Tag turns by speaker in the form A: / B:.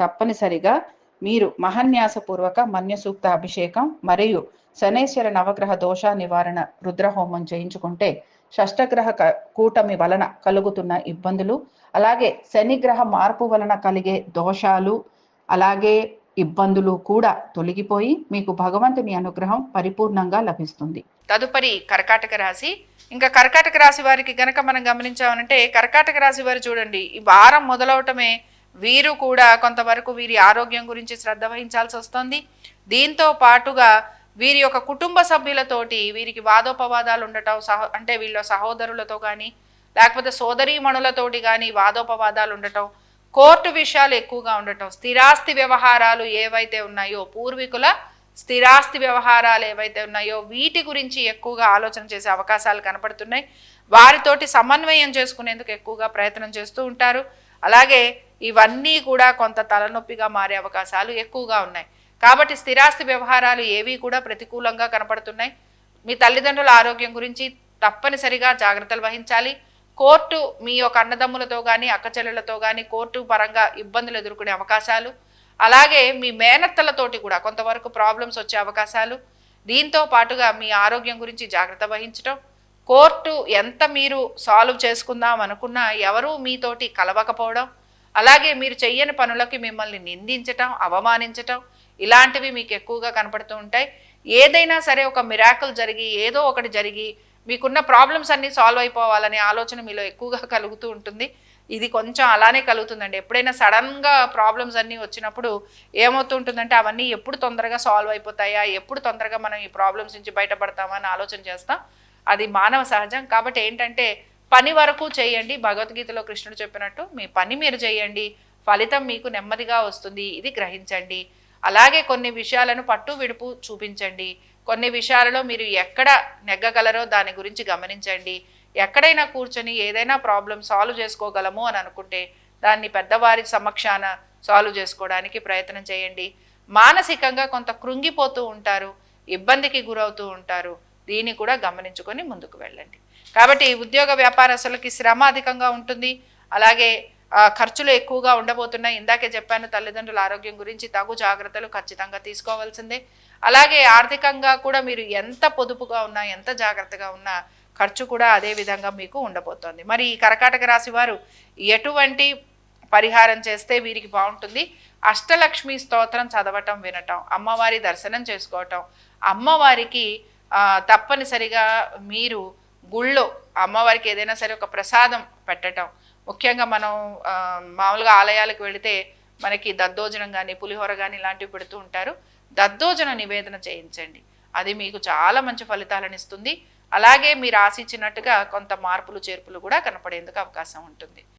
A: తప్పనిసరిగా మీరు మహన్యాసపూర్వక మన్యసూక్త అభిషేకం మరియు శనేశ్వర నవగ్రహ దోష నివారణ రుద్రహోమం చేయించుకుంటే షష్టగ్రహ క- కూటమి వలన కలుగుతున్న ఇబ్బందులు అలాగే శనిగ్రహ మార్పు వలన కలిగే దోషాలు అలాగే ఇబ్బందులు కూడా తొలగిపోయి మీకు భగవంతుని అనుగ్రహం పరిపూర్ణంగా లభిస్తుంది.
B: తదుపరి కర్కాటక రాశి. ఇంకా కర్కాటక రాశి వారికి గనక మనం గమనించామనంటే కర్కాటక రాశి వారు చూడండి ఈ వారం మొదలవటమే వీరు కూడా కొంతవరకు వీరి ఆరోగ్యం గురించి శ్రద్ధ వహించాల్సి వస్తుంది. దీంతో పాటుగా వీరి యొక్క కుటుంబ సభ్యులతోటి వీరికి వాదోపవాదాలు ఉండటం సహ అంటే వీళ్ళ సహోదరులతో కానీ లేకపోతే సోదరీమణులతోటి కానీ వాదోపవాదాలు ఉండటం కోర్టు విషయాలు ఎక్కువగా ఉండటం స్థిరాస్తి వ్యవహారాలు ఏవైతే ఉన్నాయో పూర్వీకుల స్థిరాస్తి వ్యవహారాలు ఏవైతే ఉన్నాయో వీటి గురించి ఎక్కువగా ఆలోచన చేసే అవకాశాలు కనపడుతున్నాయి. వారితోటి సమన్వయం చేసుకునేందుకు ఎక్కువగా ప్రయత్నం చేస్తూ ఉంటారు. అలాగే ఇవన్నీ కూడా కొంత తలనొప్పిగా మారే అవకాశాలు ఎక్కువగా ఉన్నాయి. కాబట్టి స్థిరాస్తి వ్యవహారాలు ఏవి కూడా ప్రతికూలంగా కనపడుతున్నాయి. మీ తల్లిదండ్రుల ఆరోగ్యం గురించి తప్పనిసరిగా జాగ్రత్తలు వహించాలి. కోర్టు మీ యొక్క అన్నదమ్ములతో కానీ అక్కచెల్లెలతో కానీ కోర్టు పరంగా ఇబ్బందులు ఎదుర్కొనే అవకాశాలు. అలాగే మీ మేనత్తలతోటి కూడా కొంతవరకు ప్రాబ్లమ్స్ వచ్చే అవకాశాలు. దీంతో పాటుగా మీ ఆరోగ్యం గురించి జాగ్రత్త వహించడం కోర్టు ఎంత మీరు సాల్వ్ చేసుకుందాం అనుకున్నా ఎవరూ మీతోటి కలవకపోవడం. అలాగే మీరు చెయ్యని పనులకి మిమ్మల్ని నిందించటం అవమానించటం ఇలాంటివి మీకు ఎక్కువగా కనపడుతూ ఉంటాయి. ఏదైనా సరే ఒక మిరాకుల్ జరిగి ఏదో ఒకటి జరిగి మీకున్న ప్రాబ్లమ్స్ అన్నీ సాల్వ్ అయిపోవాలనే ఆలోచన మీలో ఎక్కువగా కలుగుతూ ఉంటుంది. ఇది కొంచెం అలానే కలుగుతుందండి. ఎప్పుడైనా సడన్గా ప్రాబ్లమ్స్ అన్నీ వచ్చినప్పుడు ఏమవుతుంటుందంటే అవన్నీ ఎప్పుడు తొందరగా సాల్వ్ అయిపోతాయా? ఎప్పుడు తొందరగా మనం ఈ ప్రాబ్లమ్స్ నుంచి బయటపడతామా? అని ఆలోచన చేస్తాం. అది మానవ సహజం. కాబట్టి ఏంటంటే పని వరకు చేయండి. భగవద్గీతలో కృష్ణుడు చెప్పినట్టు మీ పని మీరు చేయండి. ఫలితం మీకు నెమ్మదిగా వస్తుంది. ఇది గ్రహించండి. అలాగే కొన్ని విషయాలను పట్టు విడుపు చూపించండి. కొన్ని విషయాలలో మీరు ఎక్కడ నెగ్గగలరో దాని గురించి గమనించండి. ఎక్కడైనా కూర్చొని ఏదైనా ప్రాబ్లం సాల్వ్ చేసుకోగలము అని అనుకుంటే దాన్ని పెద్దవారి సమక్షాన సాల్వ్ చేసుకోవడానికి ప్రయత్నం చేయండి. మానసికంగా కొంత కృంగిపోతూ ఉంటారు. ఇబ్బందికి గురవుతూ ఉంటారు. దీన్ని కూడా గమనించుకొని ముందుకు వెళ్ళండి. కాబట్టి ఉద్యోగ వ్యాపారస్తులకి శ్రమ అధికంగా ఉంటుంది. అలాగే ఖర్చులు ఎక్కువగా ఉండబోతున్నాయి. ఇందాకే చెప్పాను తల్లిదండ్రుల ఆరోగ్యం గురించి తగు జాగ్రత్తలు ఖచ్చితంగా తీసుకోవాల్సిందే. అలాగే ఆర్థికంగా కూడా మీరు ఎంత పొదుపుగా ఉన్నా ఎంత జాగ్రత్తగా ఉన్నా ఖర్చు కూడా అదే విధంగా మీకు ఉండబోతోంది. మరి ఈ కర్కాటక రాశి వారు ఎటువంటి పరిహారం చేస్తే వీరికి బాగుంటుంది? అష్టలక్ష్మి స్తోత్రం చదవటం వినటం అమ్మవారి దర్శనం చేసుకోవటం అమ్మవారికి తప్పనిసరిగా మీరు గుళ్ళో అమ్మవారికి ఏదైనా సరే ఒక ప్రసాదం పెట్టటం. ముఖ్యంగా మనం మామూలుగా ఆలయాలకు వెళితే మనకి దద్దోజనం కానీ పులిహోర కానీ ఇలాంటివి పెడుతూ ఉంటారు. దద్దోజన నివేదన చేయించండి. అది మీకు చాలా మంచి ఫలితాలను ఇస్తుంది. అలాగే మీరు ఆశించినట్టుగా కొంత మార్పులు చేర్పులు కూడా కనపడేందుకు అవకాశం ఉంటుంది.